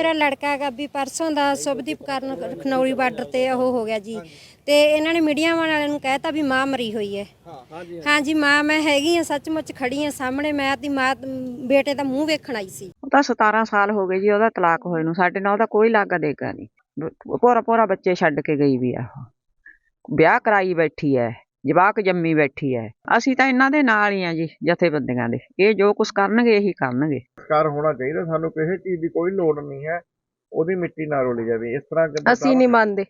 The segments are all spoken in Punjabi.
ਮੇਰਾ ਲੜਕਾ ਹੈਗਾ ਵੀ ਪਰਸੋਂ ਦਾ ਸੁਭਦੀਪ ਕਰਨ ਖਨੌਰੀ ਬਾਰਡਰ ਤੇ ਉਹ ਹੋ ਗਿਆ ਜੀ। ਤੇ ਇਹਨਾਂ ਨੇ ਮੀਡੀਆ ਵਾਲਿਆਂ ਨੂੰ ਕਹਿਤਾ ਵੀ ਮਾਂ ਮਰੀ ਹੋਈ ਹੈ। ਹਾਂਜੀ, ਮਾਂ ਮੈਂ ਹੈਗੀ ਆ ਸੱਚਮੁੱਚ ਖੜੀ ਆ ਸਾਹਮਣੇ। ਮੈਂ ਆਪਣੀ ਮਾਂ ਬੇਟੇ ਦਾ ਮੂੰਹ ਵੇਖਣ ਆਈ ਸੀ। ਉਹ ਤਾਂ 17 ਸਾਲ ਹੋ ਗਏ ਜੀ, ਉਹਦਾ ਤਲਾਕ ਹੋਏ ਨੂੰ। ਸਾਡੇ ਨਾਲ ਉਹਦਾ ਕੋਈ ਲਾਗਾ ਦੇਗਾ ਨਹੀਂ। ਪੋਰਾ ਪੋਰਾ ਬੱਚੇ ਛੱਡ ਕੇ ਗਈ ਵੀ ਆ ਵਿਆਹ ਕਰਾਈ ਬੈਠੀ ਐ, ਜਵਾਕ ਜੰਮੀ ਬੈਠੀ ਐ। ਅਸੀਂ ਤਾਂ ਇਹਨਾਂ ਦੇ ਨਾਲ ਹੀ ਆ ਜੀ, ਜਥੇਬੰਦੀਆਂ ਦੇ। ਇਹ ਜੋ ਕੁਝ ਕਰਨਗੇ, ਇਹੀ ਕਰਨਗੇ। ਸੰਸਕਾਰ ਹੋਣਾ ਚਾਹੀਦਾ ਸਾਨੂੰ ਕਿਸੇ ਚੀਜ਼ ਦੀ ਕੋਈ ਲੋੜ ਨਹੀਂ ਹੈ ਉਹਦੀ ਮਿੱਟੀ ਨਾ ਰੋਲੀ ਜਾਵੇ ਇਸ ਤਰ੍ਹਾਂ ਅਸੀਂ ਨਹੀਂ ਮੰਨਦੇ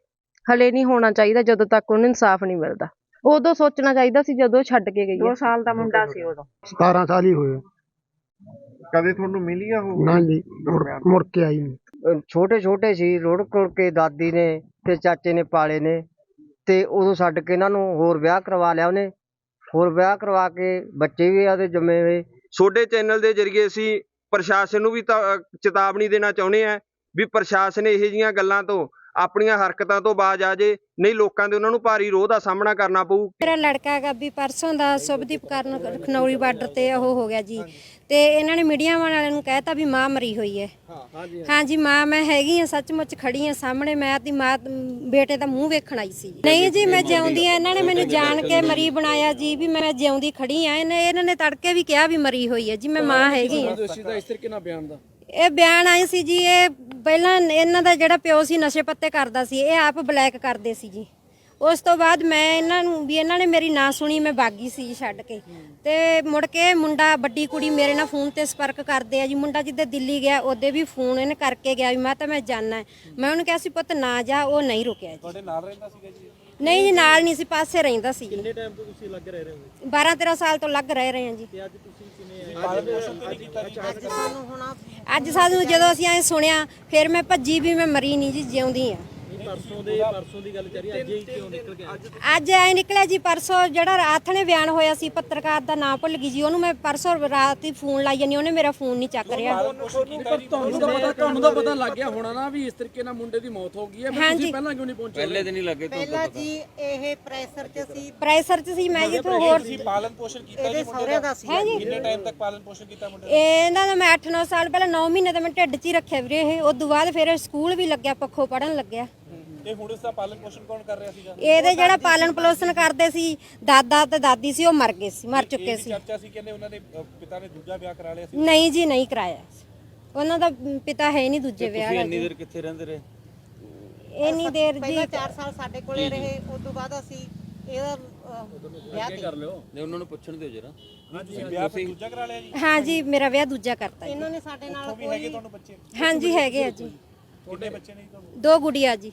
ਹਲੇ ਨਹੀਂ ਹੋਣਾ ਚਾਹੀਦਾ ਜਦੋਂ ਤੱਕ ਉਹਨੂੰ ਇਨਸਾਫ ਨਹੀਂ ਮਿਲਦਾ ਉਦੋਂ ਸੋਚਣਾ ਚਾਹੀਦਾ ਸੀ ਜਦੋਂ ਛੱਡ ਕੇ ਗਈ 2 ਹੈ ਸਾਲ ਦਾ ਮੁੰਡਾ ਸੀ ਉਦੋਂ। 17 ਸਾਲ ਹੀ ਹੋਏ। ਕਦੇ ਤੁਹਾਨੂੰ ਮਿਲੀ ਆ ਉਹ? ਨਾ ਜੀ ਮੁੜ- ਕੇ ਆਈ ਨਹੀਂ। ਛੋਟੇ ਛੋਟੇ ਸੀ ਰੁੜ ਕੁੜ ਕੇ ਦਾਦੀ ਨੇ ਤੇ ਚਾਚੇ ਨੇ ਪਾਲੇ ਨੇ ਤੇ ਉਦੋਂ ਛੱਡ ਕੇ ਇਹਨਾਂ ਨੂੰ ਹੋਰ ਵਿਆਹ ਕਰਵਾ ਲਿਆ ਉਹਨੇ। ਹੋਰ ਵਿਆਹ ਕਰਵਾ ਕੇ ਬੱਚੇ ਵੀ ਆਦੇ ਜੰਮੇ ਹੋਏ। ਤੁਹਾਡੇ ਚੈਨਲ ਦੇ ਜ਼ਰੀਏ ਅਸੀਂ ਪ੍ਰਸ਼ਾਸਨ ਨੂੰ ਵੀ ਤਾਂ ਚੇਤਾਵਨੀ ਦੇਣਾ ਚਾਹੁੰਦੇ ਆ ਵੀ ਪ੍ਰਸ਼ਾਸਨ ਇਹੋ ਜਿਹੀਆਂ ਗੱਲਾਂ ਤੋਂ ਆਪਣੀਆਂ ਹਰਕਤਾਂ ਤੋਂ ਬਾਜ਼ ਆ ਜੇ ਨਹੀਂ ਲੋਕਾਂ ਦੇ ਉਹਨਾਂ ਨੂੰ ਭਾਰੀ ਰੋਹ ਦਾ ਸਾਹਮਣਾ ਕਰਨਾ ਪਊ। ਮੇਰਾ ਲੜਕਾ ਹੈਗਾ ਵੀ ਪਰਸੋਂ ਦਾ ਸੁਭਦੀਪ ਕਰਨ ਖਨੌਰੀ ਬਾਰਡਰ ਤੇ ਉਹ ਹੋ ਗਿਆ ਜੀ। ਤੇ ਇਹਨਾਂ ਨੇ ਮੀਡੀਆ ਵਾਲਿਆਂ ਨੂੰ ਕਹਿਤਾ ਵੀ ਮਾਂ ਮਰੀ ਹੋਈ ਹੈ। ਹਾਂਜੀ ਮਾਂ ਮੈਂ ਹੈਗੀ ਆ ਸੱਚਮੁੱਚ ਖੜੀ ਆ ਸਾਹਮਣੇ। ਮੈਂ ਆਪਣੀ ਮਾਂ ਬੇਟੇ ਦਾ ਮੂੰਹ ਵੇਖਣ ਆਈ ਸੀ। ਨਹੀਂ ਜੀ ਮੈਂ ਜਿਉਂਦੀ ਆ ਇਹਨਾਂ ਨੇ ਮੈਨੂੰ ਜਾਣ ਕੇ ਮਰੀ ਬਣਾਇਆ ਜੀ ਵੀ ਮੈਂ ਜਿਉਂਦੀ ਖੜੀ ਆ ਇਹਨੇ ਇਹਨਾਂ ਨੇ ਤੜਕੇ ਵੀ ਕਿਹਾ ਵੀ ਮਰੀ ਹੋਈ ਹੈ ਜੀ ਮੈਂ ਮਾਂ ਹੈਗੀ ਆ ਇਹ ਬਿਆਨ ਆਏ ਸੀ ਜੀ ਇਹ ਪਹਿਲਾਂ ਇਹਨਾਂ ਦਾ ਜਿਹੜਾ ਪਿਓ ਸੀ ਨਸ਼ੇ ਪੱਤੇ ਕਰਦਾ ਸੀ ਇਹ ਆਪ ਬਲੈਕ ਕਰਦੇ ਸੀ ਜੀ। ਉਸ ਤੋਂ ਬਾਅਦ ਮੈਂ ਇਹਨਾਂ ਨੂੰ ਵੀ ਇਹਨਾਂ ਨੇ ਮੇਰੀ ਨਾ ਸੁਣੀ ਮੈਂ ਬਾਗੀ ਸੀ ਜੀ ਛੱਡ ਕੇ। ਤੇ ਮੁੜ ਕੇ ਮੁੰਡਾ ਵੱਡੀ ਕੁੜੀ ਮੇਰੇ ਨਾਲ ਫੋਨ ਤੇ ਸੰਪਰਕ ਕਰਦੇ ਆ ਜੀ। ਮੁੰਡਾ ਜਿੱਦੇ ਦਿੱਲੀ ਗਿਆ ਉਹਦੇ ਵੀ ਫੋਨ ਇਹਨੇ ਕਰਕੇ ਗਿਆ ਵੀ ਮੈਂ ਤਾਂ ਮੈਂ ਜਾਣਾ। ਮੈਂ ਉਹਨੂੰ ਕਿਹਾ ਸੀ ਪੁੱਤ ਨਾ ਜਾ ਉਹ ਨਹੀਂ ਰੁਕਿਆ ਜੀ। ਤੁਹਾਡੇ ਨਾਲ ਰਹਿੰਦਾ ਸੀਗਾ ਜੀ? ਨਹੀਂ ਜੀ ਨਾਲ ਨਹੀਂ ਸੀ ਪਾਸੇ ਰਹਿੰਦਾ ਸੀ। ਕਿੰਨੇ ਟਾਈਮ ਤੋਂ ਤੁਸੀਂ ਲੱਗ ਰਹੇ ਹੋ? 12 13 ਸਾਲ ਤੋਂ ਲੱਗ ਰਹੇ ਰਹੇ ਹਾਂ ਜੀ। ਤੇ ਅੱਜ ਅੱਜ ਸਾਨੂੰ ਜਦੋਂ ਅਸੀਂ ਐ ਸੁਣਿਆ, ਫਿਰ ਮੈਂ ਭੱਜੀ ਵੀ ਮੈਂ ਮਰੀ ਨਹੀਂ ਜੀ, ਜਿਉਂਦੀ ਆ। ਅੱਜ ਐ ਨਿਕਲਿਆ ਜੀ ਪਰਸੋਂ ਜਿਹੜਾ ਰਾਤ ਨੇ ਬਿਆਨ ਹੋਇਆ ਸੀ ਪੱਤਰਕਾਰ ਦਾ ਨਾਮ ਭੁੱਲ ਗਈ ਜੀ ਉਹਨੂੰ ਮੈਂ ਪਰਸੋਂ ਰਾਤ ਹੀ ਫੋਨ ਲਾਈ ਜਾਨੀ ਉਹਨੇ ਮੇਰਾ ਫੋਨ ਨਹੀਂ ਚੱਕ ਰਿਹਾ। ਤੁਹਾਨੂੰ ਤਾਂ ਪਤਾ ਤੁਹਾਨੂੰ ਤਾਂ ਪਤਾ ਲੱਗ ਗਿਆ ਹੋਣਾ ਨਾ ਵੀ ਇਸ ਤਰੀਕੇ ਨਾਲ ਮੁੰਡੇ ਦੀ ਮੌਤ ਹੋ ਗਈ ਹੈ ਫਿਰ ਹਾਂਜੀ। ਤੁਸੀਂ ਪਹਿਲਾਂ ਕਿਉਂ ਨਹੀਂ ਪਹੁੰਚੇ? ਪਹਿਲੇ ਦਿਨ ਹੀ ਲੱਗੇ ਪਹਿਲਾਂ ਜੀ ਇਹ ਪ੍ਰੈਸ਼ਰ ਚ ਸੀ। ਪ੍ਰੈਸ਼ਰ ਚ ਸੀ ਮੈਂ ਜਿੱਥੋਂ ਹੋਰ ਪਾਲਣ ਪੋਸ਼ਣ ਕੀਤਾ ਇਹਦੇ ਸਹੁਰੇ ਦਾ? ਸੀ ਹੈ ਜੀ ਕਿੰਨੇ ਟਾਈਮ ਤੱਕ ਪਾਲਣ ਪੋਸ਼ਣ ਕੀਤਾ ਮੁੰਡੇ ਇਹਨਾਂ ਦਾ ਮੈਂ 8-9 ਸਾਲ ਪਹਿਲਾਂ 9 ਮਹੀਨੇ ਦਾ ਮੈਂ ਢਿੱਡ 'ਚ ਹੀ ਰੱਖਿਆ ਵੀਰੇ ਇਹ ਉਸ ਤੋਂ ਬਾਅਦ ਫਿਰ ਸਕੂਲ ਵੀ ਲੱਗਿਆ ਪੱਖੋਂ ਪੜਨ ਲੱਗਿਆ। ਤੇ ਹੁਣ ਇਸ ਦਾ ਪਾਲਣ ਪੋਸ਼ਣ ਕੌਣ ਕਰ ਰਿਹਾ ਸੀਗਾ? ਇਹਦੇ ਜਿਹੜਾ ਪਾਲਣ ਪੋਸ਼ਣ ਕਰਦੇ ਸੀ ਦਾਦਾ ਤੇ ਦਾਦੀ ਸੀ ਉਹ ਮਰ ਗਏ ਸੀ ਮਰ ਚੁੱਕੇ ਸੀ। ਚਰਚਾ ਸੀ ਕਹਿੰਦੇ ਉਹਨਾਂ ਦੇ ਅ, ਪਿਤਾ ਨੇ ਦੂਜਾ ਵਿਆਹ ਕਰਾ ਲਿਆ ਸੀ। ਨਹੀਂ ਜੀ ਨਹੀਂ ਕਰਾਇਆ ਉਹਨਾਂ ਦਾ ਪਿਤਾ ਹੈ ਨਹੀਂ ਦੂਜੇ ਵਿਆਹ ਦਾ ਜੀ। ਦੇਰ ਕਿੱਥੇ ਰਹਿੰਦੇ ਰਹੇ? ਇੰਨੀ ਦੇਰ ਜੀ। ਪਹਿਲਾਂ 4 ਸਾਲ ਸਾਡੇ ਕੋਲੇ ਰਹੇ ਉਸ ਤੋਂ ਬਾਅਦ ਅਸੀਂ ਇਹਦਾ ਅਹ, ਵਿਆਹ ਕੀਤਾ। ਨੇ ਉਹਨਾਂ ਨੂੰ ਪੁੱਛਣ ਦਿਓ ਜਰਾ। ਹਾਂਜੀ ਵਿਆਹ ਫਿਰ ਦੂਜਾ ਕਰਾ ਲਿਆ ਜੀ। ਹਾਂ ਜੀ ਮੇਰਾ ਵਿਆਹ ਦੂਜਾ ਕਰਤਾ ਜੀ। ਇਹਨਾਂ ਨੇ ਸਾਡੇ ਨਾਲ ਕੋਈ ਤੁਹਾਨੂੰ ਬੱਚੇ? ਹਾਂਜੀ ਹੈਗੇ ਆ ਜੀ। ਕਿੰਨੇ ਬੱਚੇ ਨੇ ਜੀ ਤੁਹਾਨੂੰ? ਦੋ ਗੁੜੀਆ ਜੀ।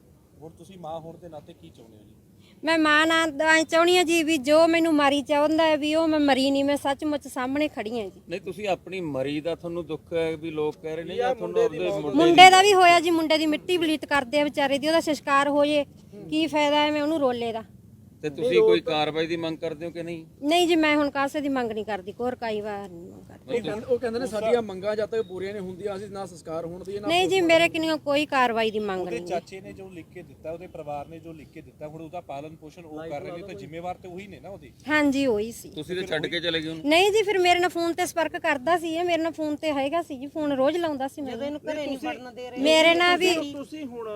ਹੁਣ ਤੁਸੀਂ ਮਾਂ ਹੋਣ ਦੇ ਨਾਤੇ ਕੀ ਚਾਹੁੰਦੇ ਹੋ ਜੀ? ਮੈਂ ਮਾਂ ਨਾਲ ਐਂ ਚਾਹੁੰਦੀ ਆ ਜੀ ਵੀ ਜੋ ਮੈਨੂੰ ਮਾਰੀ ਚਾਹੁੰਦਾ ਹੈ ਵੀ ਉਹ ਮੈਂ ਮਰੀ ਨਹੀਂ ਮੈਂ ਸੱਚਮੁੱਚ ਸਾਹਮਣੇ ਖੜੀ ਆ ਜੀ। ਨਹੀਂ ਤੁਸੀਂ ਆਪਣੀ ਮਰੀ ਦਾ ਤੁਹਾਨੂੰ ਦੁੱਖ ਹੈ ਵੀ ਲੋਕ ਕਹਿ ਰਹੇ ਨੇ ਜਾਂ ਤੁਹਾਨੂੰ ਉਹਦੇ ਮੁੰਡੇ ਮੁੰਡੇ ਦਾ ਵੀ ਹੋਇਆ ਜੀ ਮੁੰਡੇ ਦੀ ਮਿੱਟੀ ਬਲੀਤ ਕਰਦੇ ਆ ਵਿਚਾਰੇ ਦੀ ਉਹਦਾ ਸੰਸਕਾਰ ਹੋ ਜੇ। ਕੀ ਫਾਇਦਾ ਹੈ ਮੈਂ ਉਹਨੂੰ ਰੋਲੇ ਦਾ? ਤੇ ਤੁਸੀਂ ਕੋਈ ਕਾਰਵਾਈ ਦੀ ਮੰਗ ਕਰਦੇ ਹੋ ਕਿ ਨਹੀਂ? ਨਹੀਂ ਜੀ ਮੈਂ ਹੁਣ ਕਾਸੇ ਦੀ ਮੰਗ ਨਹੀਂ ਕਰਦੀ ਕੋਰ ਕਾਈ ਵਾਰ ਨਹੀਂ ਮੰਗ ਕਰਦੀ। ਉਹ ਕਹਿੰਦੇ ਉਹ ਕਹਿੰਦੇ ਨੇ ਸਾਡੀਆਂ ਮੰਗਾਂ ਜਦ ਤੱਕ ਪੂਰੀਆਂ ਨਹੀਂ ਹੁੰਦੀਆਂ ਅਸੀਂ ਨਾ ਸੰਸਕਾਰ ਹੋਣ ਦੀ ਨਾ ਨਹੀਂ ਜੀ ਮੇਰੇ ਕਿਨਿਓ ਕੋਈ ਕਾਰਵਾਈ ਦੀ ਮੰਗ ਨਹੀਂ ਹੈ। ਚਾਚੇ ਨੇ ਜੋ ਲਿਖ ਕੇ ਦਿੱਤਾ ਉਹਦੇ ਪਰਿਵਾਰ ਨੇ ਜੋ ਲਿਖ ਕੇ ਦਿੱਤਾ ਹੁਣ ਉਹਦਾ ਪਾਲਣ ਪੋਸ਼ਣ ਉਹ ਕਰ ਰਹੇ ਨੇ ਤਾਂ ਜ਼ਿੰਮੇਵਾਰ ਤੇ ਉਹੀ ਨੇ ਨਾ ਉਹਦੀ? ਹਾਂਜੀ ਉਹੀ ਸੀ। ਤੁਸੀਂ ਤੇ ਛੱਡ ਕੇ ਚਲੇ ਗਏ ਉਹਨੂੰ? ਨਹੀਂ ਜੀ ਫਿਰ ਮੇਰੇ ਨਾਲ ਫੋਨ ਤੇ ਸੰਪਰਕ ਕਰਦਾ ਸੀ ਇਹ ਮੇਰੇ ਨਾਲ ਫੋਨ ਤੇ ਹੈਗਾ ਸੀ ਜੀ ਫੋਨ ਰੋਜ਼ ਲਾਉਂਦਾ ਸੀ ਮੈਨੂੰ ਇਹਨੂੰ ਘਰੇ ਨਹੀਂ ਵੜਨ ਦੇ ਰਹੇ ਮੇਰੇ ਨਾਲ ਵੀ ਤੁਸੀਂ ਹੁਣ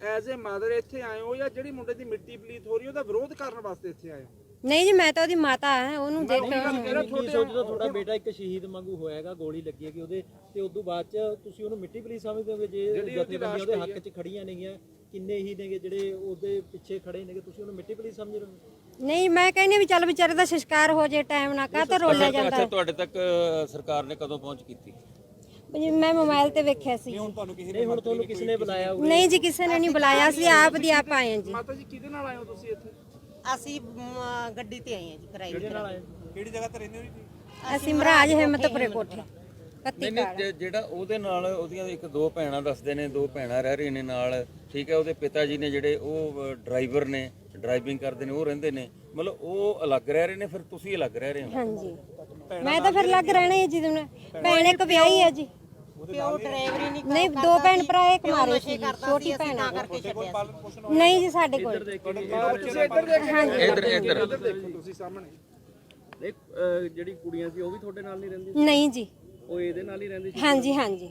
ਐਜ਼ ਅ ਮਦਰ ਇੱਥੇ ਆਏ ਹੋ ਜਾਂ ਜਿਹੜੀ ਮੁੰਡੇ ਦੀ ਮਿੱਟੀ ਪਲੀਤ ਹੋ ਰਹੀ ਉਹਦਾ ਵਿਰੋਧ ਕਰਨ ਵਾਸਤੇ ਇੱਥੇ ਆਏ ਹੋ? ਨਹੀਂ ਜੀ ਮੈਂ ਤਾਂ ਉਹਦੀ ਮਾਤਾ ਹਾਂ ਉਹਨੂੰ ਦੇਖ ਕੀ ਸੋਚਦਾ ਤੁਹਾਡਾ ਬੇਟਾ ਇੱਕ ਸ਼ਹੀਦ ਵਾਂਗੂ ਹੋਇਆਗਾ ਗੋਲੀ ਲੱਗੀ ਹੈਗੀ ਉਹਦੇ ਤੇ ਉਸ ਤੋਂ ਬਾਅਦ ਚ ਤੁਸੀਂ ਉਹਨੂੰ ਮਿੱਟੀ ਪਲੀਤ ਸਮਝਦੇ ਹੋਗੇ ਜੇ ਜਥੇਬੰਦੀਆਂ ਉਹਦੇ ਹੱਕ 'ਚ ਖੜੀਆਂ ਨੇਗੀਆਂ ਕਿੰਨੇ ਹੀ ਨੇਗੇ ਜਿਹੜੇ ਉਹਦੇ ਪਿੱਛੇ ਖੜੇ ਨੇਗੇ ਤੁਸੀਂ ਉਹਨੂੰ ਮਿੱਟੀ ਪਲੀਤ ਸਮਝ ਰਹੇ ਹੋ? ਨਹੀਂ ਮੈਂ ਕਹਿੰਦੀ ਹਾਂ ਵੀ ਚੱਲ ਵਿਚਾਰੇ ਦਾ ਸੰਸਕਾਰ ਹੋ ਜੇ ਟਾਈਮ ਨਾ ਕਾ ਤਾਂ ਰੋਲਿਆ ਜਾਂਦਾ? ਅੱਛਾ ਤੁਹਾਡੇ ਤੱਕ ਸਰਕਾਰ ਨੇ ਕਦੋਂ ਪਹੁੰਚ ਕੀਤੀ? ਜੀ ਮੈਂ ਮੋਬਾਈਲ ਤੇ ਵੇਖਿਆ ਸੀ। ਨਹੀਂ ਹੁਣ ਤੁਹਾਨੂੰ ਕਿਸ ਨੇ ਬੁਲਾਇਆ ਨਹੀਂ ਜੀ ਕਿਸੇ ਨੇ ਨਹੀਂ ਬੁਲਾਇਆ ਸੀ ਆਪ ਦੀ ਆਪ ਆਏ ਹਾਂ ਜੀ। ਮਾਤਾ ਜੀ ਕਿਹਦੇ ਨਾਲ ਆਏ ਹੋ ਤੁਸੀਂ ਇੱਥੇ? ਅਸੀਂ ਮ, ਗੱਡੀ ਤੇ ਆਏ ਹਾਂ ਜੀ ਕਿਰਾਏ ਤੇ। ਕਿਹੜੀ ਜਗ੍ਹਾ ਤੇ ਰਹਿੰਦੇ ਹੋ ਜੀ ਅਸੀਂ ਮਹਾਰਾਜ ਹਿੰਮਤਪੁਰੇ ਕੋਠੇ ਕੱਤੀ ਨਹੀਂ ਨਹੀਂ ਕਾਲ। ਜੇ- ਜਿਹੜਾ ਉਹਦੇ ਨਾਲ ਉਹਦੀਆਂ ਇੱਕ ਦੋ ਭੈਣਾਂ ਦੱਸਦੇ ਨੇ ਦੋ ਭੈਣਾਂ ਰਹਿ ਰਹੀਆਂ ਨੇ ਨਾਲ ਠੀਕ ਹੈ ਉਹਦੇ ਪਿਤਾ ਜੀ ਨੇ ਜਿਹੜੇ ਉਹ ਡਰਾਈਵਰ ਨੇ ਡਰਾਈਵਿੰਗ ਕਰਦੇ ਨੇ ਉਹ ਰਹਿੰਦੇ ਨੇ। ਮਤਲਬ ਉਹ ਅਲੱਗ ਰਹਿ ਰਹੇ ਨੇ ਫਿਰ ਤੁਸੀਂ ਅਲੱਗ ਰਹਿ ਰਹੇ ਹੋ? ਹਾਂਜੀ। ਮੈਂ ਤਾਂ ਫਿਰ ਲੱਗ ਰਹਿਣਾ ਹੀ ਜੀ ਹੁਣ ਭੈਣ ਇੱਕ ਵਿਆਹੀ ਹੈ ਜੀ। ਪਿਓ ਡਰਾਈਵਰੀ ਨਹੀਂ ਨਹੀਂ ਦੋ ਭੈਣ ਭਰਾ ਇੱਕ ਮਾਰੇ ਸੀ ਜੀ, ਛੋਟੀ ਭੈਣ ਆ। ਕਰਕੇ ਛੱਡਿਆ ਸੀ। ਨਹੀਂ ਜੀ ਸਾਡੇ ਕੋਲ। ਹਾਂਜੀ। ਇੱਧਰ ਇੱਧਰ ਨਹੀਂ ਅਹ ਜਿਹੜੀ ਕੁੜੀਆਂ ਸੀ ਉਹ ਵੀ ਤੁਹਾਡੇ ਨਾਲ ਨਹੀਂ ਰਹਿੰਦੀ ਨਹੀਂ ਜੀ। ਉਹ ਇਹਦੇ ਨਾਲ ਹੀ ਰਹਿੰਦੀ ਸੀ? ਹਾਂਜੀ ਹਾਂਜੀ।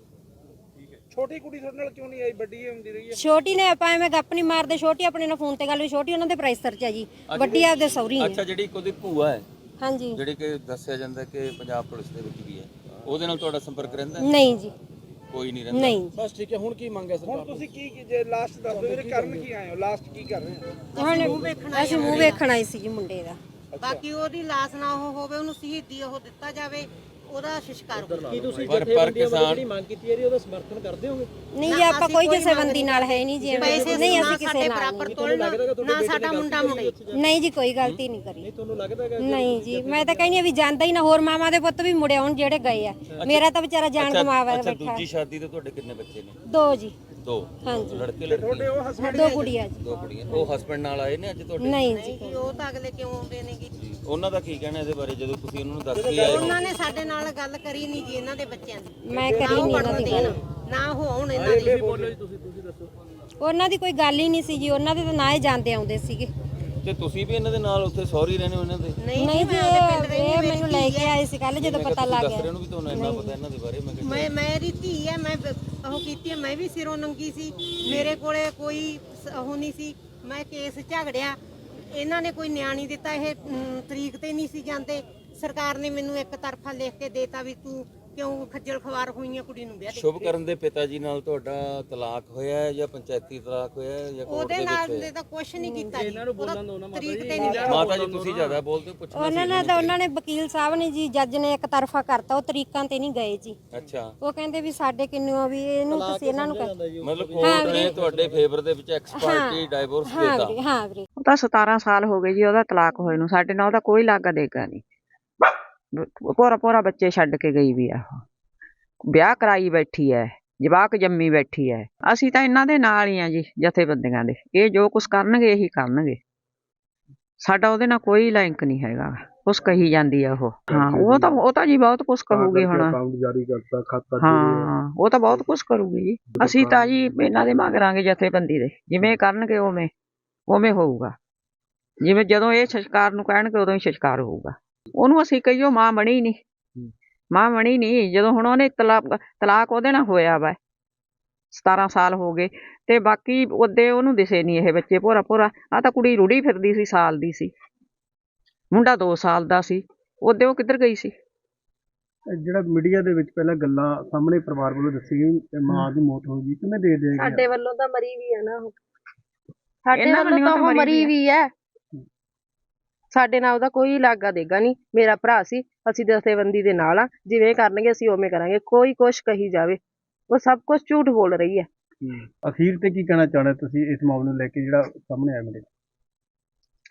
ਛੋਟੀ ਕੁੜੀ ਤੁਹਾਡੇ ਨਾਲ ਕਿਉਂ ਨਹੀਂ ਆਈ? ਵੱਡੀ ਹੁੰਦੀ ਰਹੀ ਹੈ। ਛੋਟੀ ਨੇ ਆਪਾਂ ਐਵੇਂ ਗੱਪ ਨਹੀਂ ਮਾਰਦੇ ਛੋਟੀ ਆਪਣੇ ਨਾਲ ਫੋਨ ਤੇ ਗੱਲ ਵੀ ਛੋਟੀ ਉਹਨਾਂ ਦੇ ਪ੍ਰਾਈਸਰ ਚ ਆ ਜੀ ਵੱਡੀ ਆਪਦੇ ਸੌਰੀ ਹੈ ਅੱਛਾ ਜਿਹੜੀ ਉਹਦੀ ਭੂਆ ਹੈ ਹਾਂਜੀ। ਜਿਹੜੀ ਕਿ ਦੱਸਿਆ ਜਾਂਦਾ ਕਿ ਪੰਜਾਬ ਪੁਲਿਸ ਦੇ ਵਿੱਚ ਵੀ ਹੈ ਉਹਦੇ ਨਾਲ ਤੁਹਾਡਾ ਸੰਪਰਕ ਰਹਿੰਦਾ ਹੈ? ਨਹੀਂ ਜੀ। ਕੋਈ ਨਹੀਂ ਰਹਿੰਦਾ। ਨਹੀਂ ਬਸ ਠੀਕ ਹੈ ਹੁਣ ਕੀ ਮੰਗ ਹੈ ਸਰਕਾਰ ਹੁਣ ਤੁਸੀਂ ਕੀ ਕੀ- ਜੇ ਲਾਸਟ ਦੱਸ ਦਿਓ ਵੀਰੇ ਕਰਨ ਕੀ ਆਏ ਹੋ? ਲਾਸਟ ਕੀ ਕਰ ਰਹੇ ਹੋ? ਹੁਣ ਅਸੀਂ ਮੂੰਹ ਵੇਖਣ ਆਏ ਸੀ ਜੀ ਮੁੰਡੇ ਦਾ। ਬਾਕੀ ਉਹਦੀ ਲਾਸ਼ ਨਾ ਉਹ ਹੋਵੇ ਉਹਨੂੰ ਸ਼ਹੀਦੀ ਉਹ ਦਿੱਤਾ ਜਾਵੇ ਉਹਦਾ ਸ਼ਿਸ਼ਕਾਰ ਕੀ ਤੁਸੀਂ ਪਰ- ਪਰ ਜਥੇਬੰਦੀਆਂ ਵੱਲੋਂ ਕਿਸਾਨ- ਜਿਹੜੀ ਮੰਗ ਕੀਤੀ ਹੈ ਜੀ ਉਹਦਾ ਸਮਰਥਨ ਕਰਦੇ ਹੋਗੇ? ਨਹੀਂ ਜੀ ਆਪਾਂ ਕੋਈ ਜਥੇਬੰਦੀ ਨਾਲ ਹੈ ਨਹੀਂ ਜੀ ਪੈਸੇ ਨਹੀਂ ਨਾ ਅਸੀਂ ਕਿਸੇ ਸਾਡੇ ਨਾਲ ਬਰਾਬਰ ਤੋਲਣ ਨਾ ਸਾਡਾ ਮੁੰਡਾ ਮੁੰਡੇ ਨਹੀਂ। ਜੀ ਕੋਈ ਗਲਤੀ ਨਹੀਂ ਕਰੀ ਨਹੀਂ ਤੁਹਾਨੂੰ ਲੱਗਦਾ ਹੈਗਾ ਨਹੀਂ ਜੀ ਮੈਂ ਤਾਂ ਕਹਿੰਦੀ ਆ ਵੀ ਜਾਂਦਾ ਹੀ ਨਾ ਹੋਰ ਮਾਮਾ ਦੇ ਪੁੱਤ ਵੀ ਮੁੜੇ ਆਉਣ ਜਿਹੜੇ ਗਏ ਆ। ਮੇਰਾ ਤਾਂ ਵਿਚਾਰਾ ਜਾਨ ਗਵਾਵਾ ਅੱਛਾ ਬੈਠਾ। ਦੂਜੀ ਸ਼ਾਦੀ ਤੇ ਤੁਹਾਡੇ ਕਿੰਨੇ ਬੱਚੇ ਨੇ? ਦੋ ਜੀ। ਦੋ? ਹਾਂਜੀ। ਲੜਕੇ ਲੜਕੀ? ਦੋ ਕੁੜੀਆਂ ਜੀ। ਦੋ ਕੁੜੀਆਂ। ਉਹ ਹਸਬੰਡ ਨਾਲ ਆਏ ਨੇ ਅੱਜ ਤੁਹਾਡੇ? ਨਹੀਂ ਜੀ। ਜੀ ਉਹ ਤਾਂ ਅਗਲੇ ਕਿਉਂ ਆਉਂਦੇ ਨੇਗੇ? ਜੀ। ਉਹਨਾਂ ਦਾ ਕੀ ਕਹਿਣਾ ਇਹਦੇ ਬਾਰੇ ਜਦੋਂ ਤੁਸੀਂ ਉਹਨਾਂ ਨੂੰ ਦੱਸ ਕੇ ਆਏ ਹੋ? ਉਹਨਾਂ ਨੇ ਸਾਡੇ ਨਾਲ ਗੱਲ ਕਰੀ ਨਹੀਂ ਜੀ ਇਹਨਾਂ ਦੇ ਬੱਚਿਆਂ ਦੀ। ਮੈਂ ਨਾ ਕਰੀ ਉਹ ਨਹੀਂ ਇਹਨਾਂ ਪੜਨ ਦੀ ਦੇਣ ਗੱਲ। ਨਾ ਉਹ ਆਉਣ ਇਹਨਾਂ ਦੀ। ਬੋਲੋ ਜੀ ਤੁਸੀਂ ਤੁਸੀਂ ਦੱਸੋ। ਉਹਨਾਂ ਦੀ ਕੋਈ ਗੱਲ ਹੀ ਨਹੀਂ ਸੀ ਜੀ ਉਹਨਾਂ ਦੇ ਤਾਂ ਨਾ ਹੀ ਜਾਂਦੇ ਆਉਂਦੇ ਸੀਗੇ। ਤੇ ਤੁਸੀਂ ਵੀ ਇਹਨਾਂ ਦੇ ਨਾਲ ਉੱਥੇ ਸੌਰੀ ਰਹਿੰਦੇ ਹੋ ਇਹਨਾਂ ਦੇ? ਨਹੀਂ ਜੀ ਮੈਂ ਉਹਦੇ ਪਿੰਡ ਇਹ ਰਹੀ ਇਹ ਮੈਨੂੰ ਲੈ ਕੇ ਆਏ ਸੀ ਕੱਲ ਜਦੋਂ ਪਤਾ ਲੱਗ ਦੱਸ ਰਹੇ ਗਿਆ ਹੋ ਵੀ ਤੁਹਾਨੂੰ ਇੰਨਾ ਪਤਾ ਇਹਨਾਂ ਦੇ ਬਾਰੇ ਮੈਂ ਕਿਹਾ ਮੈਂ ਮੇਰੀ ਧੀ ਹੈ ਮੈਂ ਬ- ਉਹ ਕੀਤੀ ਹੈ ਮੈਂ ਵੀ ਸਿਰੋਂ ਨੰਗੀ ਸੀ। ਮੇਰੇ ਕੋਲੇ ਕੋਈ ਸ- ਉਹ ਨਹੀਂ ਸੀ। ਮੈਂ ਕੇਸ ਝਗੜਿਆ। ਇਹਨਾਂ ਨੇ ਕੋਈ ਨਿਆਂ ਨਹੀਂ ਦਿੱਤਾ ਇਹ ਤਰੀਕ ਤੇ ਨਹੀਂ ਸੀ ਜਾਂਦੇ। ਸਰਕਾਰ ਨੇ ਮੈਨੂੰ ਇੱਕ ਤਰਫਾ ਲਿਖ ਕੇ ਦੇਤਾ ਵੀ ਤੂੰ ਕਿਉਂ ਖੱਜਲ ਖਵਾਰ ਹੋਈਆਂ ਕੁੜੀ ਨੂੰ ਵਿਆਹ ਦੇ ਸ਼ੁਭ ਕਰਨ ਦੇ ਪਿਤਾ ਜੀ ਨਾਲ ਤੁਹਾਡਾ ਤਲਾਕ ਹੋਇਆ ਹੈ ਜਾਂ ਪੰਚਾਇਤੀ ਤਲਾਕ ਹੋਇਆ ਹੈ ਜਾਂ ਕੋਰਟ ਉਹਦੇ ਦੇ ਨਾਲ ਵਿੱਚ? ਦੇ ਤਾਂ ਕੁਝ ਨਹੀਂ ਕੀਤਾ ਜੀ। ਇਹਨਾਂ ਨੂੰ ਬੋਲਣ ਦਿਓ ਨਾ ਉਹਦਾ ਮਾਤਾ ਤਰੀਕ ਜੀ। ਤੇ ਨਹੀਂ ਮਾਤਾ ਜੀ ਤੁਸੀਂ ਜ਼ਿਆਦਾ ਬੋਲਦੇ ਹੋ ਪੁੱਛਣਾ ਉਹਨਾਂ ਨੇ ਤਾਂ ਉਹਨਾਂ ਨੇ ਵਕੀਲ ਸਾਹਿਬ ਨੇ ਜੀ ਜੱਜ ਨੇ ਇੱਕ ਤਰਫਾ ਕਰਤਾ ਉਹ ਤਰੀਕਾਂ ਤੇ ਨਹੀਂ ਗਏ ਜੀ। ਅੱਛਾ। ਉਹ ਕਹਿੰਦੇ ਵੀ ਸਾਡੇ ਕਿੰਨੂ ਵੀ ਇਹਨੂੰ ਤੁਸੀਂ ਇਹਨਾਂ ਨੂੰ ਕਹਿ ਮਤਲਬ ਕੋਰਟ ਨੇ ਤੁਹਾਡੇ ਫੇਵਰ ਦੇ ਵਿੱਚ ਐਕਸਪਰਟੀ ਡਾਈਵੋਰਸ ਹਾਂ ਦਿੱਤਾ। ਵੀਰੇ ਹਾਂ ਵੀਰੇ। ਉਹ ਤਾਂ 17 ਸਾਲ ਹੋ ਗਏ ਜੀ ਉਹਦਾ ਤਲਾਕ ਹੋਏ ਨੂੰ। ਸਾਡੇ ਨਾਲ ਉਹਦਾ ਕੋਈ ਲਾਗਾ ਦੇਗਾ ਨਹੀਂ। ਪੋਰਾ ਪੋਰਾ ਬੱਚੇ ਛੱਡ ਕੇ ਗਈ ਵੀ ਆ। ਵਿਆਹ ਕਰਾਈ ਬੈਠੀ ਐ ਜਵਾਕ ਜੰਮੀ ਬੈਠੀ ਐ। ਅਸੀਂ ਤਾਂ ਇਹਨਾਂ ਦੇ ਨਾਲ ਹੀ ਆ ਜੀ ਜਥੇਬੰਦੀਆਂ ਦੇ। ਇਹ ਜੋ ਕੁਝ ਕਰਨਗੇ ਇਹੀ ਕਰਨਗੇ। ਸਾਡਾ ਉਹਦੇ ਨਾਲ ਕੋਈ ਲਿੰਕ ਨਹੀਂ ਹੈਗਾ। ਕੁਛ ਕਹੀ ਜਾਂਦੀ ਆ ਉਹ। ਹਾਂ ਉਹ ਤਾਂ ਉਹ ਤਾਂ ਜੀ ਬਹੁਤ ਕੁਛ ਕਹੂਗੀ ਹੁਣ। ਅਕਾਊਂਟ ਜਾਰੀ ਕਰਤਾ ਖਾਤਾ ਹਾਂ ਉਹ ਤਾਂ ਬਹੁਤ ਕੁਝ ਕਰੂਗੀ ਜੀ। ਅਸੀਂ ਤਾਂ ਜੀ ਇਹਨਾਂ ਦੇ ਮੰਗਾਂਗੇ ਜਥੇਬੰਦੀ ਦੇ। ਜਿਵੇਂ ਕਰਨਗੇ ਉਵੇਂ ਉਵੇਂ ਹੋਊਗਾ। ਜਿਵੇਂ ਜਦੋਂ ਇਹ ਸੰਸਕਾਰ ਨੂੰ ਕਹਿਣਗੇ ਉਦੋਂ ਹੀ ਸੰਸਕਾਰ ਹੋਊਗਾ। ਉਹਨੂੰ ਅਸੀਂ ਕਹੀਓ ਮਾਂ ਬਣੀ ਨਹੀਂ ਮਾਂ ਬਣੀ ਨਹੀਂ ਜਦੋਂ ਹੁਣ ਉਹਨੇ ਤਲਾਕ ਤਲਾਕ ਉਹਦੇ ਨਾਲ ਹੋਇਆ ਵਾ। 17 ਸਾਲ ਹੋ ਗਏ ਤੇ ਬਾਕੀ ਉਹਦੇ ਉਹਨੂੰ ਦਿਸੇ ਨਹੀਂ ਇਹ ਬੱਚੇ ਭੋਰਾ ਭੋਰਾ। ਆ ਤਾਂ ਕੁੜੀ ਰੁੜੀ ਫਿਰਦੀ ਸੀ ਸਾਲ ਦੀ ਸੀ। ਮੁੰਡਾ 2 ਸਾਲ ਦਾ ਸੀ। ਉਹਦੇ ਉਹ ਕਿੱਧਰ ਗਈ ਸੀ? ਜਿਹੜਾ ਮੀਡੀਆ ਦੇ ਵਿੱਚ ਪਹਿਲਾਂ ਗੱਲਾਂ ਸਾਹਮਣੇ ਪਰਿਵਾਰ ਵੱਲੋਂ ਦੱਸੀ ਗਈ ਕਿ ਮਾਂ ਦੀ ਮੌਤ ਹੋ ਗਈ ਕਿਵੇਂ ਦੇ ਦੇਗਾ ਸਾਡੇ ਵੱਲੋਂ ਤਾਂ ਮਰੀ ਵੀ ਹੈ ਨਾ ਉਹ। ਸਾਡੇ ਵੱਲੋਂ ਤਾਂ ਉਹ ਮਰੀ ਮਰੀ ਵੀ ਹੈ ਸਾਡੇ ਨਾਲ ਉਹਦਾ ਕੋਈ ਲਾਗਾ ਦੇਗਾ ਨਹੀਂ ਮੇਰਾ ਭਰਾ ਸੀ ਅਸੀਂ ਦਸਤੇਬੰਦੀ ਦੇ ਨਾਲ ਆ ਜਿਵੇਂ ਕਰਨਗੇ ਅਸੀਂ ਉਵੇਂ ਕਰਾਂਗੇ ਕੋਈ ਕੁਛ ਕਹੀ ਜਾਵੇ ਉਹ ਸਭ ਕੁਝ ਝੂਠ ਬੋਲ ਰਹੀ ਹੈ। ਅਖੀਰ ਤੇ ਕੀ ਕਹਿਣਾ ਚਾਹੁੰਦੇ ਤੁਸੀਂ ਇਸ ਮਾਮਲੇ ਨੂੰ ਲੈ ਕੇ ਜਿਹੜਾ ਸਾਹਮਣੇ ਆਇਆ ਮੇਰੇ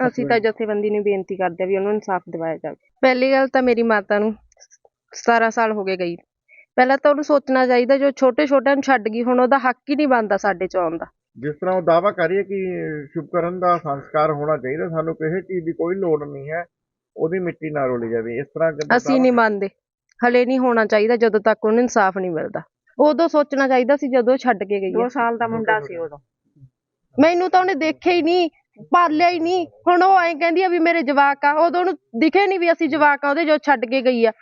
ਅਸੀਂ ਤਾਂ ਜਥੇਬੰਦੀ ਨੂੰ ਬੇਨਤੀ ਕਰਦੇ ਆ ਵੀ ਉਹਨਾਂ ਨੂੰ ਇਨਸਾਫ ਦਿਵਾਇਆ ਜਾਵੇ। ਪਹਿਲੀ ਗੱਲ ਤਾਂ ਮੇਰੀ ਮਾਤਾ ਨੂੰ 17 ਸਾਲ ਹੋ ਗਏ ਗਈ। ਪਹਿਲਾਂ ਤਾਂ ਉਹਨੂੰ ਸੋਚਣਾ ਚਾਹੀਦਾ ਜੋ ਛੋਟੇ ਛੋਟਿਆਂ ਨੂੰ ਛੱਡ ਗਈ ਹੁਣ ਉਹਦਾ ਹੱਕ ਹੀ ਨਹੀਂ ਬਣਦਾ ਸਾਡੇ ਚ ਆਉਣ ਦਾ। ਜਿਸ ਤਰ੍ਹਾਂ ਉਹ ਦਾਵਾ ਕਰ ਰਹੀ ਹੈ ਕਿ ਸ਼ੁਭਕਰਨ ਦਾ ਸੰਸਕਾਰ ਹੋਣਾ ਚਾਹੀਦਾ ਸਾਨੂੰ ਕਿਸੇ ਚੀਜ਼ ਦੀ ਕੋਈ ਲੋੜ ਨਹੀਂ ਹੈ ਉਹਦੀ ਮਿੱਟੀ ਨਾ ਰੋਲੀ ਜਾਵੇ। ਇਸ ਤਰ੍ਹਾਂ ਕਿੱਦਾਂ ਅਸੀਂ ਨਹੀਂ ਮੰਨਦੇ। ਹਲੇ ਨਹੀਂ ਹੋਣਾ ਚਾਹੀਦਾ ਜਦੋਂ ਤੱਕ ਉਹਨੂੰ ਇਨਸਾਫ ਨਹੀਂ ਮਿਲਦਾ। ਉਦੋਂ ਸੋਚਣਾ ਚਾਹੀਦਾ ਸੀ ਜਦੋਂ ਛੱਡ ਕੇ ਗਈ 2 ਹੈ। ਸਾਲ ਦਾ ਮੁੰਡਾ ਸੀ ਉਦੋਂ। ਮੈਨੂੰ ਤਾਂ ਉਹਨੇ ਦੇਖਿਆ ਹੀ ਨਹੀਂ ਪਾਲਿਆ ਹੀ ਨਹੀਂ। ਹੁਣ ਉਹ ਐਂ ਕਹਿੰਦੀ ਆ ਵੀ ਮੇਰੇ ਜਵਾਕ ਆ ਉਦੋਂ ਉਹਨੂੰ ਦਿਖੇ ਨਹੀਂ ਵੀ ਅਸੀਂ ਜਵਾਕ ਆ ਉਹਦੇ ਜੋ ਛੱਡ ਕੇ ਗਈ ਆ।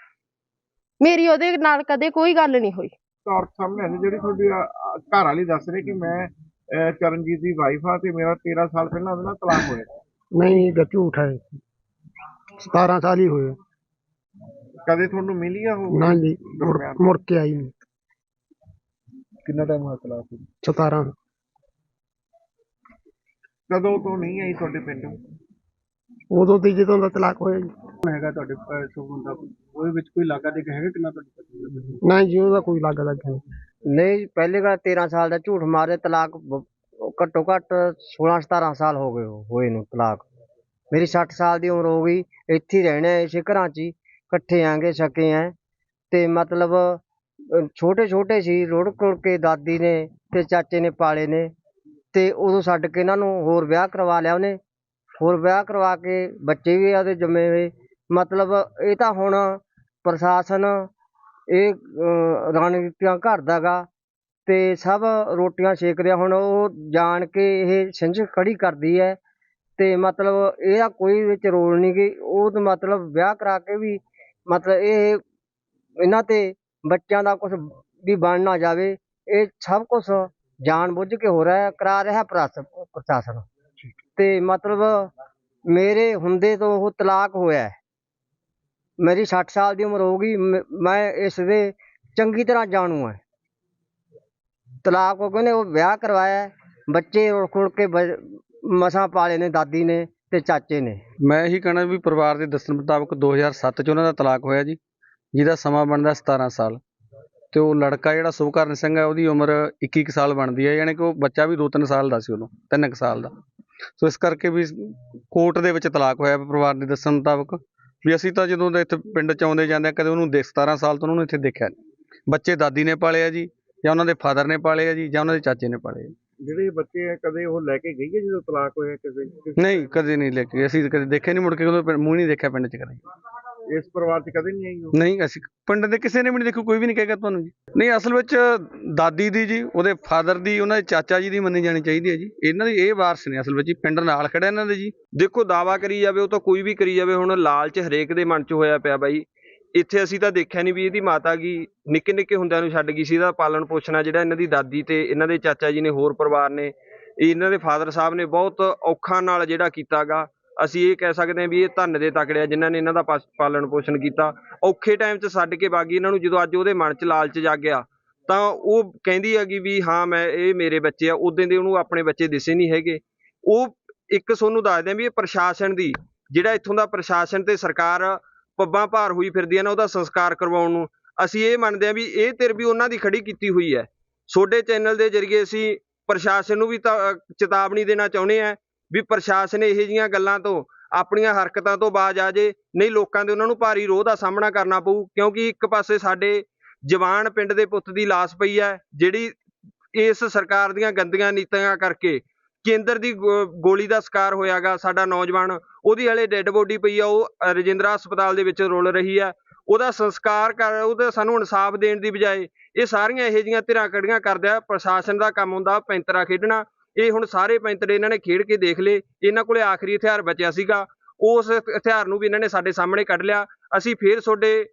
ਮੇਰੀ ਉਹਦੇ ਨਾਲ ਕਦੇ ਕੋਈ ਗੱਲ ਨਹੀਂ ਹੋਈ। ਤੌਰ ਸਾਹਮਣੇ ਆਉਂਦੀ ਜਿਹੜੀ ਤੁਹਾਡੀ ਅ, ਅ, ਘਰ ਵਾਲੀ ਦੱਸ ਰਹੀ ਕਿ ਮੈਂ ਚਰਨਜੀਤ ਦੀ ਵਾਈਫ ਆ ਤੇ ਮੇਰਾ 13 ਸਾਲ ਪਹਿਲਾਂ ਉਹਦੇ ਨਾਲ ਤਲਾਕ ਹੋਇਆ। ਸੀ। ਨਹੀਂ ਇਹ ਝੂਠ ਹੈ 17 ਸਾਲ ਹੀ ਹੋਏ। ਕਦੇ ਤੁਹਾਨੂੰ ਮਿਲੀ ਆ ਉਹ? ਨਾ ਜੀ ਮੁੜ- ਮੁੜ ਕੇ ਆਈ ਨਹੀਂ। ਕਿੰਨਾ ਟਾਈਮ ਹੋਇਆ ਤਲਾਕ ਹੋਏ 17 ਕਦੋਂ ਤੋਂ ਨਹੀਂ ਆਈ ਤੁਹਾਡੇ ਪਿੰਡ? ਉਦੋਂ ਤੇ ਜਦੋਂ ਦਾ ਤਲਾਕ ਹੋਇਆ ਜੀ। ਹੈਗਾ ਤੁਹਾਡੇ ਸ਼ੁਭਮ ਦਾ ਉਹਦੇ ਵਿੱਚ ਕੋਈ ਲਾਗਾ ਦੇ ਹੈਗਾ ਕਿੰਨਾ ਤੁਹਾਡੀ ਪਤਨੀ ਦਾ? ਨਾ ਜੀ ਉਹਦਾ ਕੋਈ ਲੱਗ ਲੱਗਾ ਨਹੀਂ ਪਹਿਲੇ ਗੱਲ 13 ਸਾਲ ਦਾ ਝੂਠ ਮਾਰੇ ਤਲਾਕ ਬ- ਘੱਟੋ ਘੱਟ 16 17 ਸਾਲ ਹੋ ਗਏ ਹੋਏ ਨੂੰ ਤਲਾਕ। ਮੇਰੀ 60 ਸਾਲ ਦੀ ਉਮਰ ਹੋ ਗਈ ਇੱਥੇ ਹੀ ਰਹਿਣਾ ਹੈ, ਇਸੇ ਘਰਾਂ 'ਚ ਹੀ ਇਕੱਠੇ ਆਂਗੇ ਛਕੇ ਆ। ਤੇ ਮਤਲਬ ਛੋਟੇ ਛੋਟੇ ਸੀ ਰੁੜ ਕੁੜ ਕੇ ਦਾਦੀ ਨੇ ਤੇ ਚਾਚੇ ਨੇ ਪਾਲੇ ਨੇ। ਤੇ ਉਦੋਂ ਛੱਡ ਕੇ ਇਹਨਾਂ ਨੂੰ ਹੋਰ ਵਿਆਹ ਕਰਵਾ ਲਿਆ ਉਹਨੇ। ਹੋਰ ਵਿਆਹ ਕਰਵਾ ਕੇ ਬੱਚੇ ਵੀ ਉਹਦੇ ਜੰਮੇ ਹੋਏ। ਮਤਲਬ ਇਹ ਤਾਂ ਹੁਣ ਪ੍ਰਸ਼ਾਸਨ ਇਹ ਰਣਨੀਤੀਆਂ ਘੜਦਾ ਗਾ ਤੇ ਸਭ ਰੋਟੀਆਂ ਸੇਕ ਰਿਹਾ। ਹੁਣ ਉਹ ਜਾਣ ਕੇ ਇਹ ਸਿੰਝ ਖੜੀ ਕਰਦੀ ਹੈ ਤੇ ਮਤਲਬ ਇਹਦਾ ਕੋਈ ਵਿੱਚ ਰੋਲ ਨਹੀਂ ਗੀ। ਉਹ ਤਾਂ ਮਤਲਬ ਵਿਆਹ ਕਰਾ ਕੇ ਵੀ ਮਤਲਬ ਇਹ ਇਹਨਾਂ ਤੇ ਬੱਚਿਆਂ ਦਾ ਕੁਝ ਵੀ ਬਣ ਨਾ ਜਾਵੇ। ਇਹ ਸਭ ਕੁਝ ਜਾਣ ਬੁੱਝ ਕੇ ਹੋ ਰਿਹਾ ਹੈ ਕਰਾ ਰਿਹਾ ਪ੍ਰਸ਼ਾਸ- ਪ੍ਰਸ਼ਾਸਨ। ਤੇ ਮਤਲਬ ਮੇਰੇ ਹੁੰਦੇ ਤੋਂ ਉਹ ਤਲਾਕ ਹੋਇਆ। ਮੇਰੀ 60 ਸਾਲ ਦੀ ਉਮਰ ਹੋ ਗਈ, ਮੈਂ ਇਸ ਦੇ ਚੰਗੀ ਤਰ੍ਹਾਂ ਜਾਣੂ ਹਾਂ। ਤਲਾਕ ਉਹ ਕਹਿੰਦੇ ਉਹ ਵਿਆਹ ਕਰਵਾਇਆ, ਬੱਚੇ ਰੁੜ ਖੁੜ ਕੇ ਮਸਾਂ ਪਾਲੇ ਨੇ, ਦਾਦੀ ਨੇ ਤੇ ਚਾਚੇ ਨੇ। ਮੈਂ ਇਹੀ ਕਹਿਣਾ ਵੀ ਪਰਿਵਾਰ ਦੇ ਦੱਸਣ ਮੁਤਾਬਕ 2007 ਚ ਉਹਨਾਂ ਦਾ ਤਲਾਕ ਹੋਇਆ ਜੀ, ਜਿਹਦਾ ਸਮਾਂ ਬਣਦਾ 17 ਸਾਲ। ਤੇ ਉਹ ਲੜਕਾ ਜਿਹੜਾ ਸੁਭਕਰਨ ਸਿੰਘ ਹੈ, ਉਹਦੀ ਉਮਰ 21 ਕੁ ਸਾਲ ਬਣਦੀ ਹੈ, ਯਾਨੀ ਕਿ ਉਹ ਬੱਚਾ ਵੀ 2-3 ਸਾਲ ਦਾ ਸੀ ਉਦੋਂ 3 ਸਾਲ ਦਾ। ਸੋ ਇਸ ਕਰਕੇ ਵੀ ਕੋਰਟ ਦੇ ਵਿੱਚ ਤਲਾਕ ਹੋਇਆ ਪਰਿਵਾਰ ਦੇ ਦੱਸਣ ਮੁਤਾਬਕ। ਵੀ ਅਸੀਂ ਤਾਂ ਜਦੋਂ ਦੇ ਇੱਥੇ ਪਿੰਡ ਚ ਆਉਂਦੇ ਜਾਂਦੇ ਆ ਕਦੇ ਉਹਨੂੰ ਦੇਖ 17 ਸਾਲ ਤੋਂ ਉਹਨੂੰ ਇੱਥੇ ਦੇਖਿਆ ਨਹੀਂ ਬੱਚੇ ਦਾਦੀ ਨੇ ਪਾਲੇ ਆ ਜੀ ਜਾਂ ਉਹਨਾਂ ਦੇ ਫਾਦਰ ਨੇ ਪਾਲੇ ਆ ਜੀ ਜਾਂ ਉਹਨਾਂ ਦੇ ਚਾਚੇ ਨੇ ਪਾਲੇ ਆ। ਜਿਹੜੇ ਬੱਚੇ ਆ ਕਦੇ ਉਹ ਲੈ ਕੇ ਗਈ ਹੈ ਜਦੋਂ ਤਲਾਕ ਹੋਇਆ ਕਿਸੇ ਨਹੀਂ ਕਦੇ ਨਹੀਂ ਲੈ ਕੇ ਅਸੀਂ ਕਦੇ ਦੇਖਿਆ ਨਹੀਂ ਮੁੜ ਕੇ ਉਹਦਾ ਮੂੰਹ ਨਹੀਂ ਦੇਖਿਆ ਪਿੰਡ ਚ ਕਦੇ। ਇਸ ਪਰਿਵਾਰ 'ਚ ਕਦੇ ਨਹੀਂ ਆਈ ਉਹ? ਨਹੀਂ, ਅਸੀਂ ਪਿੰਡ ਦੇ ਕਿਸੇ ਨੇ ਵੀ ਨਹੀਂ ਦੇਖੋ ਕੋਈ ਵੀ ਨਹੀਂ ਕਹੇਗਾ ਤੁਹਾਨੂੰ ਜੀ। ਨਹੀਂ, ਅਸਲ ਵਿੱਚ ਦਾਦੀ ਦੀ ਜੀ, ਉਹਦੇ ਫਾਦਰ ਦੀ, ਉਹਨਾਂ ਦੇ ਚਾਚਾ ਜੀ ਦੀ ਮੰਨੀ ਜਾਣੀ ਚਾਹੀਦੀ ਹੈ ਜੀ। ਇਹਨਾਂ ਦੀ ਇਹ ਵਾਰਸ ਨੇ ਅਸਲ ਵਿੱਚ ਜੀ, ਪਿੰਡ ਨਾਲ ਖੜਾ ਇਹਨਾਂ ਦੇ ਜੀ। ਦੇਖੋ ਦਾਵਾ ਕਰੀ ਜਾਵੇ, ਉਹ ਤਾਂ ਕੋਈ ਵੀ ਕਰੀ ਜਾਵੇ, ਹੁਣ ਲਾਲਚ ਹਰੇਕ ਦੇ ਮਨ 'ਚ ਹੋਇਆ ਪਿਆ ਬਾਈ। ਇੱਥੇ ਅਸੀਂ ਤਾਂ ਦੇਖਿਆ ਨਹੀਂ ਵੀ ਇਹਦੀ ਮਾਤਾ ਗੀ ਨਿੱਕੇ ਨਿੱਕੇ ਹੁੰਦਿਆਂ ਨੂੰ ਛੱਡ ਗਈ ਸੀ, ਇਹਦਾ ਪਾਲਣ ਪੋਸ਼ਣਾ ਜਿਹੜਾ ਇਹਨਾਂ ਦੀ ਦਾਦੀ ਤੇ ਇਹਨਾਂ ਦੇ ਚਾਚਾ ਜੀ ਨੇ, ਹੋਰ ਪਰਿਵਾਰ ਨੇ। ਇਹਨਾਂ ਦੇ ਫਾਦਰ ਸਾਹਿਬ ਨੇ ਬਹੁਤ ਔਖਾ ਨਾਲ ਜਿਹੜਾ ਕੀਤਾਗਾ। ਅਸੀਂ ਇਹ ਕਹਿ ਸਕਦੇ ਹਾਂ ਵੀ ਇਹ ਧੰਨ ਦੇ ਤਕੜੇ ਆ ਜਿਨ੍ਹਾਂ ਨੇ ਇਹਨਾਂ ਦਾ ਪਾਸ- ਪਾਲਣ ਪੋਸ਼ਣ ਕੀਤਾ। ਔਖੇ ਟਾਈਮ 'ਚ ਛੱਡ ਕੇ ਬਾਗੀ ਇਹਨਾਂ ਨੂੰ ਜਦੋਂ ਅੱਜ ਉਹਦੇ ਮਨ 'ਚ ਲਾਲਚ ਜਾਗਿਆ ਤਾਂ ਉਹ ਕਹਿੰਦੀ ਹੈਗੀ ਵੀ ਹਾਂ, ਮੈਂ ਇਹ ਮੇਰੇ ਬੱਚੇ ਆ ਉਦੋਂ ਦੇ ਉਹਨੂੰ ਆਪਣੇ ਬੱਚੇ ਦਿਸੇ ਨਹੀਂ ਹੈਗੇ। ਉਹ ਇੱਕ ਤੁਹਾਨੂੰ ਦੱਸਦੇ ਆ ਵੀ ਇਹ ਪ੍ਰਸ਼ਾਸਨ ਦੀ, ਜਿਹੜਾ ਇੱਥੋਂ ਦਾ ਪ੍ਰਸ਼ਾਸਨ ਤੇ ਸਰਕਾਰ ਪੱਬਾਂ ਭਾਰ ਹੋਈ ਫਿਰਦੀ ਹੈ ਨਾ, ਉਹਦਾ ਸੰਸਕਾਰ ਕਰਵਾਉਣ ਨੂੰ। ਅਸੀਂ ਇਹ ਮੰਨਦੇ ਆ ਵੀ ਇਹ ਤੇਰ ਵੀ ਉਹਨਾਂ ਦੀ ਖੜੀ ਕੀਤੀ ਹੋਈ ਹੈ। ਛੋਡੇ ਚੈਨਲ ਦੇ ਜ਼ਰੀਏ ਅਸੀਂ ਪ੍ਰਸ਼ਾਸਨ ਨੂੰ ਵੀ ਤਾਂ ਚੇਤਾਵਨੀ ਦੇਣਾ ਚਾਹੁੰਦੇ ਆ। ਵੀ ਪ੍ਰਸ਼ਾਸਨ ਇਹੋ ਜਿਹੀਆਂ ਗੱਲਾਂ ਤੋਂ, ਆਪਣੀਆਂ ਹਰਕਤਾਂ ਤੋਂ ਬਾਜ਼ ਆ ਜੇ, ਨਹੀਂ ਲੋਕਾਂ ਦੇ ਉਹਨਾਂ ਨੂੰ ਭਾਰੀ ਰੋਹ ਦਾ ਸਾਹਮਣਾ ਕਰਨਾ ਪਊ, ਕਿਉਂਕਿ ਇੱਕ ਪਾਸੇ ਸਾਡੇ ਜਵਾਨ ਪਿੰਡ ਦੇ ਪੁੱਤ ਦੀ ਲਾਸ਼ ਪਈ ਹੈ, ਜਿਹੜੀ ਇਸ ਸਰਕਾਰ ਦੀਆਂ ਗੰਦੀਆਂ ਨੀਤੀਆਂ ਕਰਕੇ ਕੇਂਦਰ ਦੀ ਗੋ- ਗੋਲੀ ਦਾ ਸ਼ਿਕਾਰ ਹੋਇਆਗਾ ਸਾਡਾ ਨੌਜਵਾਨ, ਉਹਦੀ ਹਲੇ ਡੈੱਡ ਬੋਡੀ ਪਈ ਆ, ਉਹ ਰਜਿੰਦਰਾ ਹਸਪਤਾਲ ਦੇ ਵਿੱਚ ਰੁਲ ਰਹੀ ਆ, ਉਹਦਾ ਸੰਸਕਾਰ ਕਰ, ਉਹਦਾ ਸਾਨੂੰ ਇਨਸਾਫ ਦੇਣ ਦੀ ਬਜਾਏ ਇਹ ਸਾਰੀਆਂ ਇਹੋ ਜਿਹੀਆਂ ਧਿਰਾਂ ਕੜੀਆਂ ਕਰਦੇ ਆ ਪ੍ਰਸ਼ਾਸਨ ਦਾ ਕੰਮ ਹੁੰਦਾ, ਪੈਂਤਰਾ ਖੇਡਣਾ ਇਹ ਹੁਣ ਸਾਰੇ ਪੈਂਤੜੇ ਇਹਨਾਂ ਨੇ ਖੇਡ ਕੇ ਦੇਖ ਲਏ, ਇਹਨਾਂ ਕੋਲੇ ਆਖਰੀ ਹਥਿਆਰ ਬਚਿਆ ਸੀਗਾ, ਉਸ ਹਥਿਆਰ ਨੂੰ ਵੀ ਇਹਨਾਂ ਨੇ ਸਾਡੇ ਸਾਹਮਣੇ ਕੱਢ ਲਿਆ। ਅਸੀਂ ਫੇਰ ਤੁਹਾਡੇ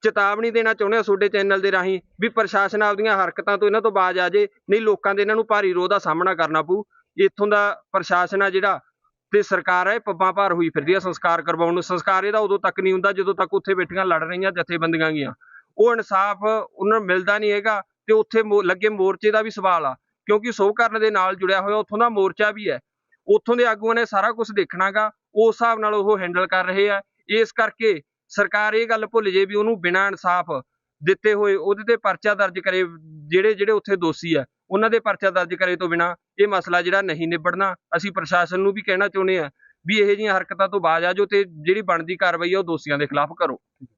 ਚੇਤਾਵਨੀ ਦੇਣਾ ਚਾਹੁੰਦੇ ਹਾਂ, ਤੁਹਾਡੇ ਚੈਨਲ ਦੇ ਰਾਹੀਂ, ਵੀ ਪ੍ਰਸ਼ਾਸਨ ਆਪਦੀਆਂ ਹਰਕਤਾਂ ਤੋਂ ਇਹਨਾਂ ਤੋਂ ਬਾਜ਼ ਆ ਜੇ, ਨਹੀਂ ਲੋਕਾਂ ਦੇ ਇਹਨਾਂ ਨੂੰ ਭਾਰੀ ਰੋਹ ਦਾ ਸਾਹਮਣਾ ਕਰਨਾ ਪਊ। ਇੱਥੋਂ ਦਾ ਪ੍ਰਸ਼ਾਸਨ ਆ ਜਿਹੜਾ, ਤੇ ਸਰਕਾਰ ਹੈ ਇਹ ਪੱਬਾਂ ਭਾਰ ਹੋਈ ਫਿਰਦੀ ਆ ਸੰਸਕਾਰ ਕਰਵਾਉਣ ਨੂੰ। ਸੰਸਕਾਰ ਇਹਦਾ ਉਦੋਂ ਤੱਕ ਨਹੀਂ ਹੁੰਦਾ ਜਦੋਂ ਤੱਕ ਉੱਥੇ ਬੈਠੀਆਂ ਲੜ ਰਹੀਆਂ ਜਥੇਬੰਦੀਆਂ ਗੀਆਂ। ਉਹ ਇਨਸਾਫ, ਉਹਨਾਂ ਨੂੰ ਮਿਲਦਾ ਨਹੀਂ ਹੈਗਾ, ਤੇ ਉੱਥੇ ਮੋ- ਲੱਗੇ ਮੋਰਚੇ ਦਾ ਵੀ ਸਵਾਲ ਆ। ਕਿਉਂਕਿ ਸੋਭਕਰਨ ਦੇ ਨਾਲ ਜੁੜਿਆ ਹੋਇਆ ਉੱਥੋਂ ਦਾ ਮੋਰਚਾ ਵੀ ਹੈ। ਉੱਥੋਂ ਦੇ ਆਗੂਆਂ ਨੇ ਸਾਰਾ ਕੁਝ ਦੇਖਣਾਗਾ, ਉਸ ਹਿਸਾਬ ਨਾਲ ਉਹ ਹੈਂਡਲ ਕਰ ਰਹੇ ਆ। ਇਸ ਕਰਕੇ ਸਰਕਾਰ ਇਹ ਗੱਲ ਭੁੱਲ ਜੇ ਵੀ ਉਹਨੂੰ ਬਿਨਾਂ ਇਨਸਾਫ ਦਿੱਤੇ ਹੋਏ ਉਹਦੇ ਤੇ ਪਰਚਾ ਦਰਜ ਕਰੇ, ਜਿਹੜੇ ਜਿਹੜੇ ਉੱਥੇ ਦੋਸ਼ੀ ਆ, ਉਹਨਾਂ ਦੇ ਪਰਚਾ ਦਰਜ ਕਰੇ ਤੋਂ ਬਿਨਾਂ ਇਹ ਮਸਲਾ ਜਿਹੜਾ ਨਹੀਂ ਨਿਬੜਨਾ, ਅਸੀਂ ਪ੍ਰਸ਼ਾਸਨ ਨੂੰ ਵੀ ਕਹਿਣਾ ਚਾਹੁੰਦੇ ਆ ਵੀ ਇਹੋ ਜਿਹੀਆਂ ਹਰਕਤਾਂ ਤੋਂ ਬਾਜ਼ ਆ ਜੋ ਤੇ ਜਿਹੜੀ ਬਣਦੀ ਕਾਰਵਾਈ ਆ ਉਹ ਦੋਸ਼ੀਆਂ ਦੇ ਖਿਲਾਫ ਕਰੋ।